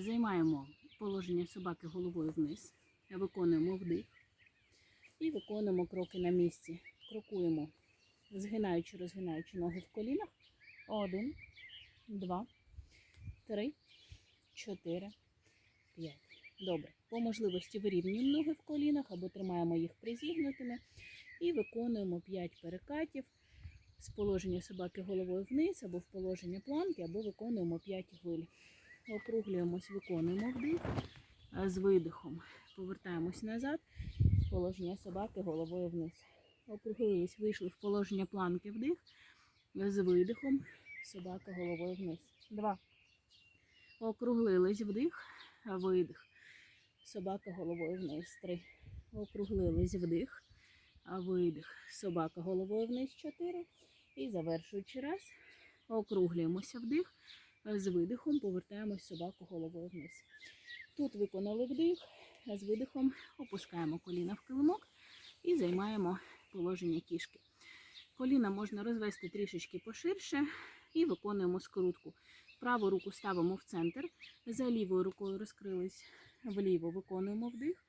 Займаємо положення собаки головою вниз, виконуємо вдих і виконуємо кроки на місці. Крокуємо, згинаючи, розгинаючи ноги в колінах. Один, два, три, чотири, п'ять. Добре. По можливості вирівнюємо ноги в колінах або тримаємо їх призігнутими і виконуємо 5 перекатів з положення собаки головою вниз, або в положення планки, або виконуємо 5 хвиль. Округлюємось, виконуємо вдих, з видихом повертаємось назад, положення собаки головою вниз. Округлились, вийшли в положення планки вдих, з видихом собака головою вниз. Два. Округлились вдих, видих. Собака головою вниз. Три. Округлились вдих, видих. Собака головою вниз. Чотири. І завершуючи раз, округлюємося вдих, з видихом повертаємось собаку головою вниз. Тут виконали вдих, з видихом опускаємо коліна в килимок і займаємо положення кішки. Коліна можна розвести трішечки поширше і виконуємо скрутку. Праву руку ставимо в центр, за лівою рукою розкрились вліво, виконуємо вдих,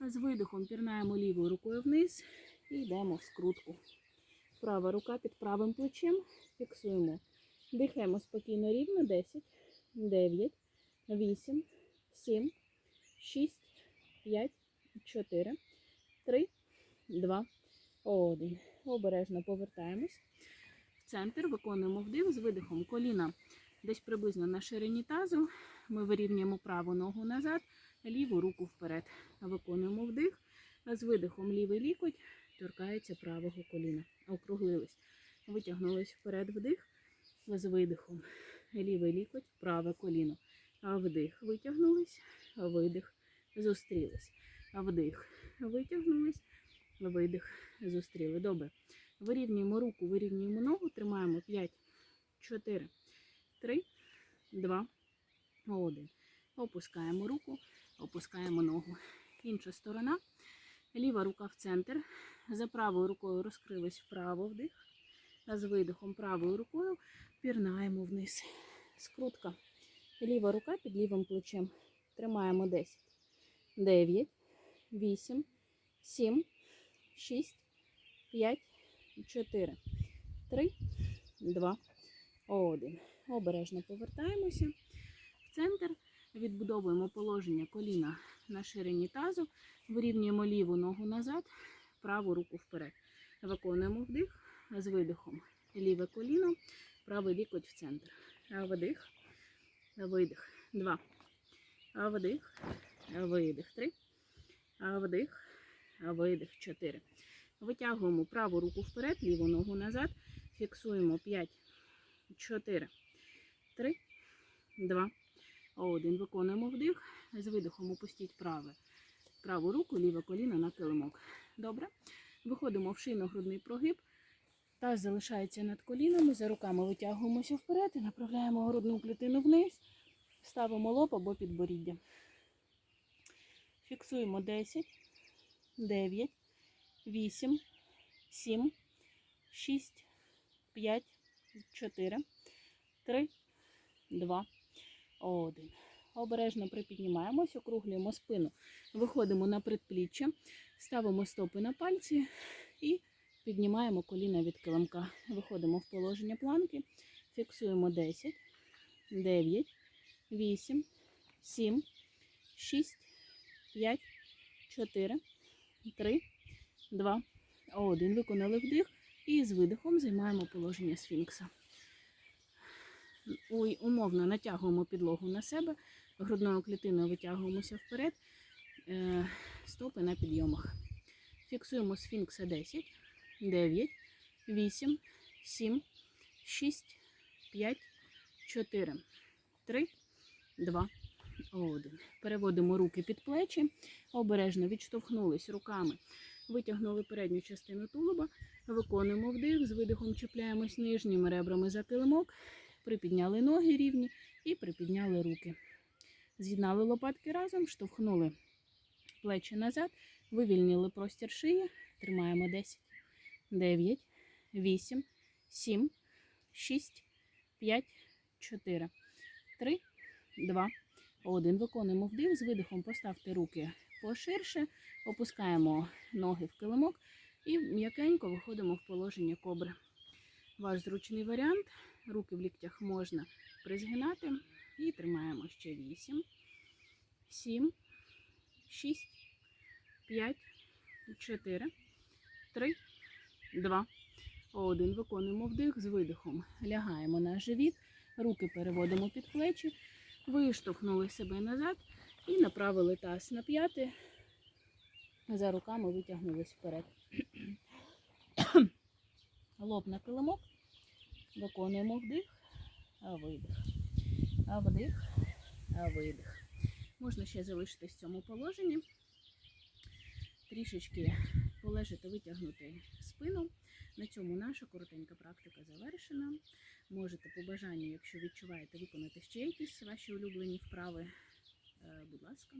з видихом пірнаємо лівою рукою вниз і йдемо в скрутку. Права рука під правим плечем. Фіксуємо. Дихаємо спокійно рівно. 10, 9, 8, 7, 6, 5, 4, 3, 2, 1. Обережно повертаємось. В центр виконуємо вдих з видихом. Коліна десь приблизно на ширині тазу. Ми вирівнюємо праву ногу назад, ліву руку вперед. Виконуємо вдих. З видихом лівий лікоть торкається правого коліна. Округлились. Витягнулись вперед вдих з видихом. Лівий лікоть, праве коліно. Вдих. Витягнулись, видих, зустрілись. Вдих. Витягнулись, видих, зустріли. Добре. Вирівнюємо руку, вирівнюємо ногу, тримаємо 5, 4, 3, 2, 1. Опускаємо руку, опускаємо ногу. Інша сторона. Ліва рука в центр. За правою рукою розкрились вправо вдих. А з видихом правою рукою пірнаємо вниз. Скрутка. Ліва рука під лівим плечем. Тримаємо 10, 9, 8, 7, 6, 5, 4, 3, 2, 1. Обережно повертаємося в центр. Відбудовуємо положення коліна на ширині тазу. Вирівнюємо ліву ногу назад, праву руку вперед. Виконуємо вдих з видихом. Ліве коліно, правий лікоть в центр. Вдих, видих. Два. Вдих, видих. Три. Вдих, видих. Чотири. Витягуємо праву руку вперед, ліву ногу назад. Фіксуємо 5, 4, 3, 2, 1. Виконуємо вдих. З видихом опустіть праве. Праву руку, ліве коліно на килимок. Добре. Виходимо в шийно-грудний прогиб. Таз залишається над колінами. За руками витягуємося вперед і направляємо грудну клітину вниз. Ставимо лоб або підборіддя. Фіксуємо 10, 9, 8, 7, 6, 5, 4, 3, 2, 1. Обережно припіднімаємось, округлюємо спину. Виходимо на предпліччя, ставимо стопи на пальці і піднімаємо коліна від килимка. Виходимо в положення планки, фіксуємо 10, 9, 8, 7, 6, 5, 4, 3, 2, 1. Виконали вдих і з видихом займаємо положення сфінкса. Умовно натягуємо підлогу на себе, грудною клітиною витягуємося вперед, е, стопи на підйомах. Фіксуємо сфінкса 10, 9, 8, 7, 6, 5, 4, 3, 2, 1. Переводимо руки під плечі, обережно відштовхнулись руками, витягнули передню частину тулуба, виконуємо вдих, з видихом чіпляємось нижніми ребрами за килимок, припідняли ноги рівні і припідняли руки. З'єднали лопатки разом, штовхнули плечі назад, вивільнили простір шиї, тримаємо 10, 9, 8, 7, 6, 5, 4, 3, 2, Один. Виконуємо вдих. З видихом поставте руки поширше, опускаємо ноги в килимок і м'якенько виходимо в положення кобри. Ваш зручний варіант. Руки в ліктях можна призгинати. І тримаємо ще 8, 7, 6, 5, 4, 3, 2, 1. Виконуємо вдих з видихом. Лягаємо на живіт, руки переводимо під плечі, виштовхнули себе назад і направили таз на п'яти. За руками витягнулись вперед. Лоб на килимок. Виконуємо вдих, а видих. А вдих, а видих. Можна ще залишитись в цьому положенні. Трішечки полежати, витягнути спину. На цьому наша коротенька практика завершена. Можете по бажанню, якщо відчуваєте, виконати ще якісь ваші улюблені вправи. Е, Будь ласка,